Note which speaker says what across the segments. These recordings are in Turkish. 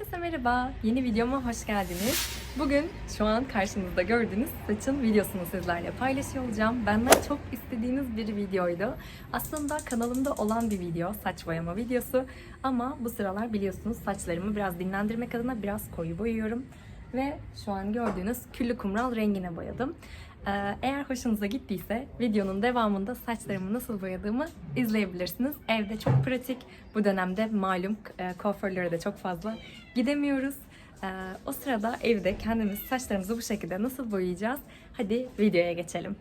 Speaker 1: Herkese merhaba. Yeni videoma hoş geldiniz. Bugün şu an karşınızda gördüğünüz saçın videosunu sizlerle paylaşıyor olacağım. Benden çok istediğiniz bir videoydu. Aslında kanalımda olan bir video, saç boyama videosu. Ama bu sıralar biliyorsunuz saçlarımı biraz dinlendirmek adına biraz koyu boyuyorum. Ve şu an gördüğünüz küllü kumral rengine boyadım. Ee, Eğer hoşunuza gittiyse videonun devamında saçlarımı nasıl boyadığımı izleyebilirsiniz. Evde çok pratik. Bu dönemde malum e, kuaförlere de çok fazla gidemiyoruz. Ee, O sırada evde kendimiz saçlarımızı bu şekilde nasıl boyayacağız? Hadi videoya geçelim.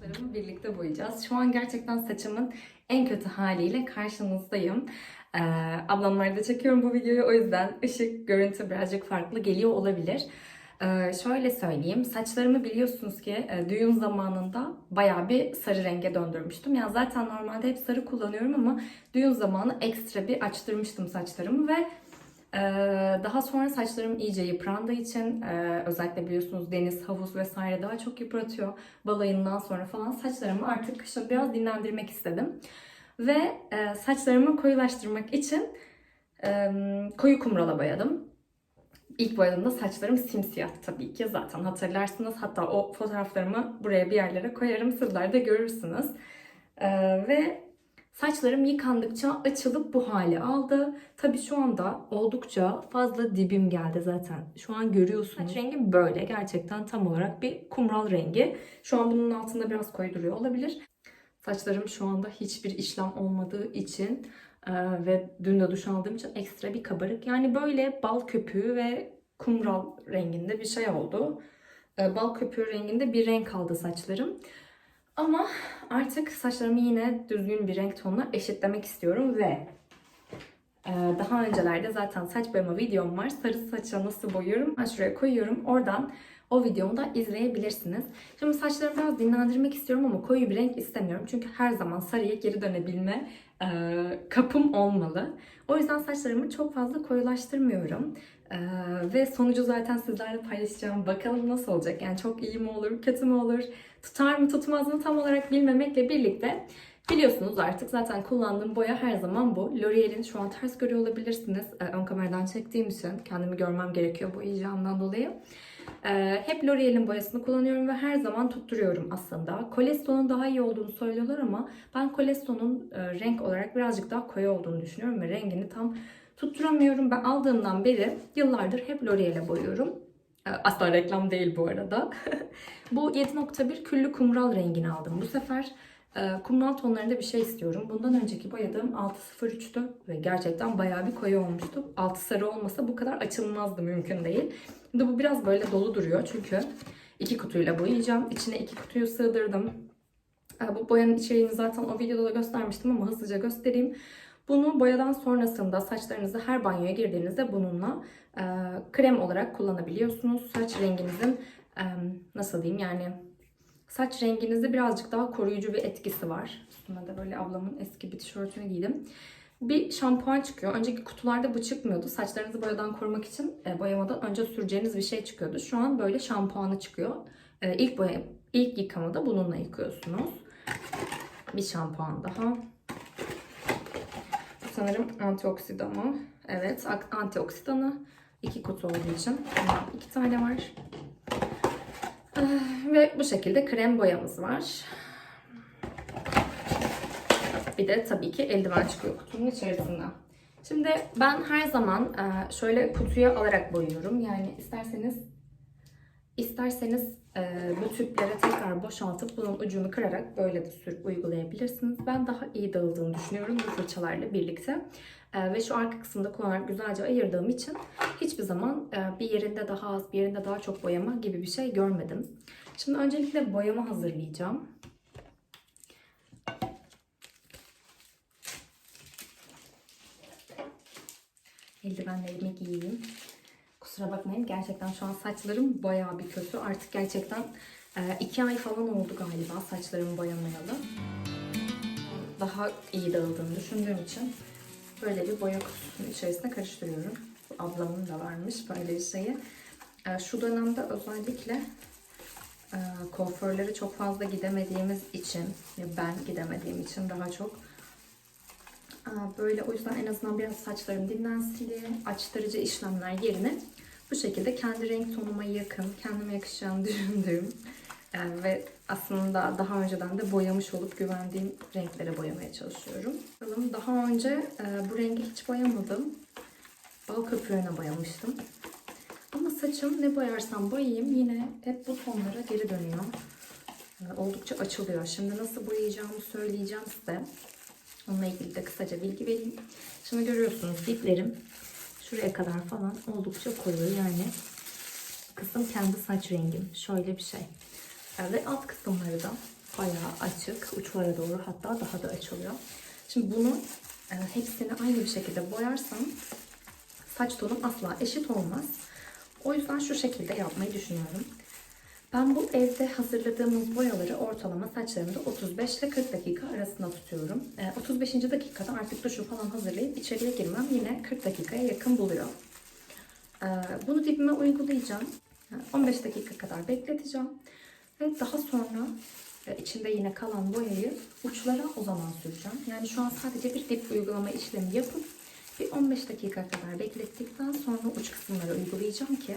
Speaker 1: Saçlarımı birlikte boyayacağız. Şu an gerçekten saçımın en kötü haliyle karşınızdayım. Ee, ablamlarda çekiyorum bu videoyu o yüzden ışık, görüntü birazcık farklı geliyor olabilir. Ee, şöyle söyleyeyim, saçlarımı biliyorsunuz ki e, düğün zamanında bayağı bir sarı renge döndürmüştüm. Yani zaten normalde hep sarı kullanıyorum ama düğün zamanı ekstra bir açtırmıştım saçlarımı ve e, daha sonra saçlarım iyice yıprandığı için e, özellikle biliyorsunuz deniz, havuz vesaire daha çok yıpratıyor. Balayından sonra falan saçlarımı artık kışın biraz dinlendirmek istedim. Ve e, saçlarımı koyulaştırmak için e, koyu kumrala boyadım. İlk boyadığımda saçlarım simsiyah tabii ki zaten hatırlarsınız. Hatta o fotoğraflarımı buraya bir yerlere koyarım sizler de görürsünüz. Ee, ve saçlarım yıkandıkça açılıp bu hale aldı. Tabii şu anda oldukça fazla dibim geldi zaten. Şu an görüyorsunuz. Saç rengim böyle gerçekten tam olarak bir kumral rengi. Şu an bunun altında biraz koyu duruyor olabilir. Saçlarım şu anda hiçbir işlem olmadığı için ee, ve dün de duş aldığım için ekstra bir kabarık. Yani böyle bal köpüğü ve kumral renginde bir şey oldu. Ee, bal köpüğü renginde bir renk aldı saçlarım. Ama artık saçlarımı yine düzgün bir renk tonuna eşitlemek istiyorum ve e, daha öncelerde zaten saç boyama videom var. Sarı saça nasıl boyuyorum? Ben şuraya koyuyorum. Oradan o videomu da izleyebilirsiniz. Şimdi saçlarımı biraz dinlendirmek istiyorum ama koyu bir renk istemiyorum. Çünkü her zaman sarıya geri dönebilme e, kapım olmalı. O yüzden saçlarımı çok fazla koyulaştırmıyorum. E, ve sonucu zaten sizlerle paylaşacağım. Bakalım nasıl olacak? Yani çok iyi mi olur, kötü mü olur? Tutar mı tutmaz mı tam olarak bilmemekle birlikte Biliyorsunuz artık zaten kullandığım boya her zaman bu. L'Oreal'in şu an ters görüyor olabilirsiniz. E, ön kameradan çektiğim için kendimi görmem gerekiyor boyayacağımdan dolayı. Ee, hep L'Oreal'in boyasını kullanıyorum ve her zaman tutturuyorum aslında. Coleston'un daha iyi olduğunu söylüyorlar ama ben Coleston'un e, renk olarak birazcık daha koyu olduğunu düşünüyorum ve rengini tam tutturamıyorum. Ben aldığımdan beri yıllardır hep L'Oreal'e boyuyorum. Ee, Asla reklam değil bu arada. bu 7.1 küllü kumral rengini aldım bu sefer. Ee, Kumral tonlarında bir şey istiyorum. Bundan önceki boyadığım 603'tü ve gerçekten bayağı bir koyu olmuştu. Altı sarı olmasa bu kadar açılmazdı mümkün değil. Şimdi bu biraz böyle dolu duruyor çünkü iki kutuyla boyayacağım. İçine iki kutuyu sığdırdım. Ee, Bu boyanın içeriğini zaten o videoda da göstermiştim ama hızlıca göstereyim. Bunu boyadan sonrasında saçlarınızı her banyoya girdiğinizde bununla e, krem olarak kullanabiliyorsunuz. Saç renginizin e, nasıl diyeyim yani saç renginizde birazcık daha koruyucu bir etkisi var. Üstüme de böyle ablamın eski bir tişörtünü giydim. Bir şampuan çıkıyor. Önceki kutularda bu çıkmıyordu. Saçlarınızı boyadan korumak için e, boyamadan önce süreceğiniz bir şey çıkıyordu. Şu an böyle şampuanı çıkıyor. E, ilk boya, ilk yıkamada bununla yıkıyorsunuz. Bir şampuan daha. Bu sanırım antioksidanı. Evet, antioksidanı. İki kutu olduğu için. İki tane var. Eh, Ve bu şekilde krem boyamız var. Bir de tabii ki eldiven çıkıyor kutunun içerisinden. Şimdi ben her zaman e, şöyle kutuya alarak boyuyorum. Yani isterseniz isterseniz e, bu tüplere tekrar boşaltıp bunun ucunu kırarak böyle de sürüp uygulayabilirsiniz. Ben daha iyi dağıldığını düşünüyorum bu fırçalarla birlikte. E, Ve şu arka kısımda kullanarak güzelce ayırdığım için hiçbir zaman bir yerinde daha az, bir yerinde daha çok boyama gibi bir şey görmedim. Şimdi öncelikle boyama hazırlayacağım. Eldivenlerimi giyeyim. Kusura bakmayın gerçekten şu an saçlarım bayağı bir kötü. Artık gerçekten e, iki ay falan oldu galiba saçlarımı boyamayalı. Daha iyi dağıldığını düşündüğüm için böyle bir boya kutusunun içerisine karıştırıyorum. Ablamın da varmış böyle bir şeyi. E, Şu dönemde özellikle e, kuaförlere çok fazla gidemediğimiz için ben gidemediğim için daha çok Aa, Böyle o yüzden en azından biraz saçlarım dinlensin diye açtırıcı işlemler yerine bu şekilde kendi renk tonuma yakın, kendime yakışacağını düşündüğüm e, ve aslında daha önceden de boyamış olup güvendiğim renklere boyamaya çalışıyorum. Bakalım daha önce e, bu rengi hiç boyamadım. Bal köpüğüne boyamıştım. Saçım ne boyarsam boyayayım yine hep bu tonlara geri dönüyor. E, Oldukça açılıyor. Şimdi nasıl boyayacağımı söyleyeceğim size. Onunla ilgili de kısaca bilgi vereyim. Şimdi görüyorsunuz diplerim şuraya kadar falan oldukça koyu yani kısım kendi saç rengim. Şöyle bir şey. E, Ve alt kısımları da bayağı açık. Uçlara doğru hatta daha da açılıyor. Şimdi bunu e, hepsini aynı bir şekilde boyarsam saç tonum asla eşit olmaz. O yüzden şu şekilde yapmayı düşünüyorum. Ben bu evde hazırladığımız boyaları ortalama saçlarımda 35 ile 40 dakika arasında tutuyorum. Ee, 35. dakikada artık duşu falan hazırlayıp içeriye girmem yine 40 dakikaya yakın buluyor. Ee, bunu dibime uygulayacağım. Yani 15 dakika kadar bekleteceğim. Ve daha sonra e, içinde yine kalan boyayı uçlara o zaman süreceğim. Yani şu an sadece bir dip uygulama işlemi yapıp bir 15 dakika kadar beklettikten sonra uç kısımları uygulayacağım ki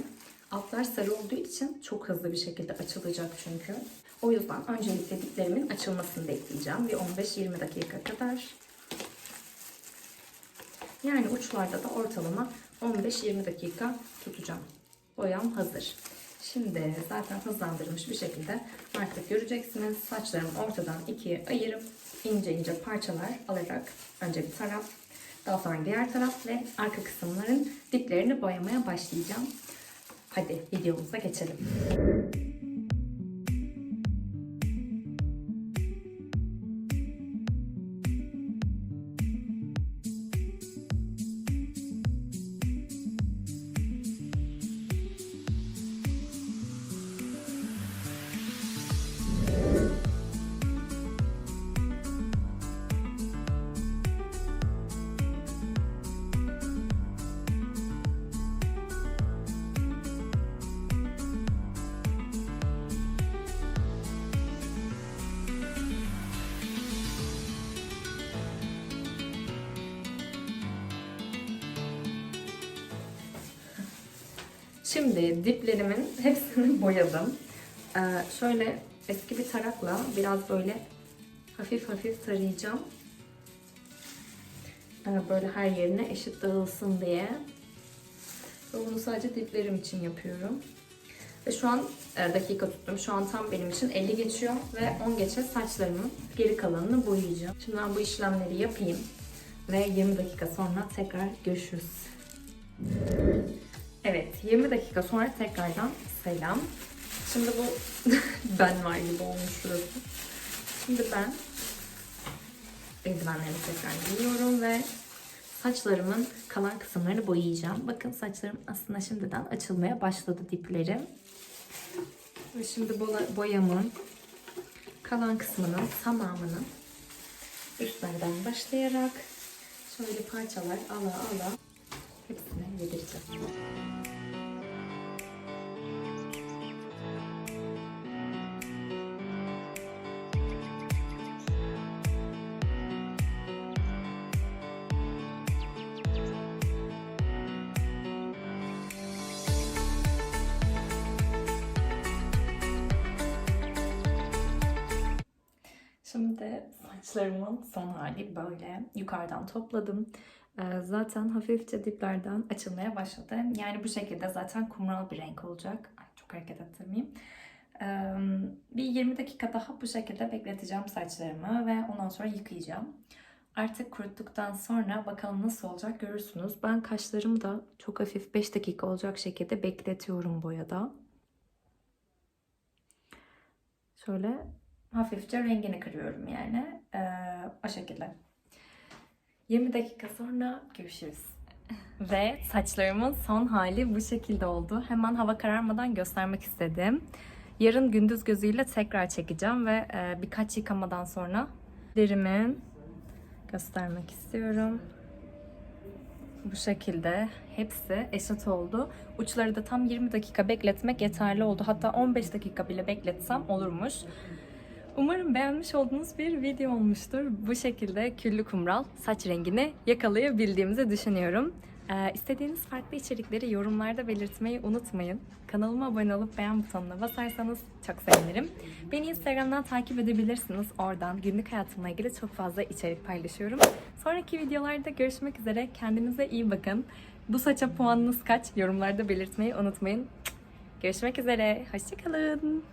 Speaker 1: altlar sarı olduğu için çok hızlı bir şekilde açılacak çünkü. O yüzden öncelikle diplerimin açılmasını bekleyeceğim. Bir 15-20 dakika kadar. Yani uçlarda da ortalama 15-20 dakika tutacağım. Boyam hazır. Şimdi zaten hızlandırılmış bir şekilde artık göreceksiniz. Saçlarımı ortadan ikiye ayırıp ince ince parçalar alarak önce bir taraf, daha sonra diğer taraf ve arka kısımların diplerini boyamaya başlayacağım. Hadi videomuza geçelim. Şimdi diplerimin hepsini boyadım. Ee, şöyle eski bir tarakla biraz böyle hafif hafif tarayacağım. Ee, böyle her yerine eşit dağılsın diye. Ve bunu sadece diplerim için yapıyorum. Ve şu an e, dakika tuttum. Şu an tam benim için 50 geçiyor ve 10 geçe saçlarımın geri kalanını boyayacağım. Şimdi ben bu işlemleri yapayım ve 20 dakika sonra tekrar görüşürüz. Evet, 20 dakika sonra tekrardan selam. Şimdi bu ben var gibi olmuş burası. Şimdi ben eldivenlerimi tekrar giyiyorum ve saçlarımın kalan kısımlarını boyayacağım. Bakın saçlarım aslında şimdiden açılmaya başladı diplerim. Ve şimdi boyamın kalan kısmının tamamını üstlerden başlayarak şöyle parçalar ala ala hepsine yedireceğim. Saçlarımın son hali böyle. Yukarıdan topladım. Ee, Zaten hafifçe diplerden açılmaya başladı. Yani bu şekilde zaten kumral bir renk olacak. Ay, çok hareket ettirmeyeyim. Ee, Bir 20 dakika daha bu şekilde bekleteceğim saçlarımı ve ondan sonra yıkayacağım. Artık kuruttuktan sonra bakalım nasıl olacak görürsünüz. Ben kaşlarımı da çok hafif 5 dakika olacak şekilde bekletiyorum boyada. Şöyle hafifçe rengini kırıyorum yani. Ee, o şekilde. 20 dakika sonra görüşürüz. Ve saçlarımın son hali bu şekilde oldu. Hemen hava kararmadan göstermek istedim. Yarın gündüz gözüyle tekrar çekeceğim ve e, birkaç yıkamadan sonra derimin göstermek istiyorum. Bu şekilde hepsi eşit oldu. Uçları da tam 20 dakika bekletmek yeterli oldu. Hatta 15 dakika bile bekletsem olurmuş. Umarım beğenmiş olduğunuz bir video olmuştur. Bu şekilde küllü kumral saç rengini yakalayabildiğimizi düşünüyorum. Ee, istediğiniz farklı içerikleri yorumlarda belirtmeyi unutmayın. Kanalıma abone olup beğen butonuna basarsanız çok sevinirim. Beni Instagram'dan takip edebilirsiniz. Oradan günlük hayatımla ilgili çok fazla içerik paylaşıyorum. Sonraki videolarda görüşmek üzere. Kendinize iyi bakın. Bu saça puanınız kaç? Yorumlarda belirtmeyi unutmayın. Görüşmek üzere. Hoşçakalın.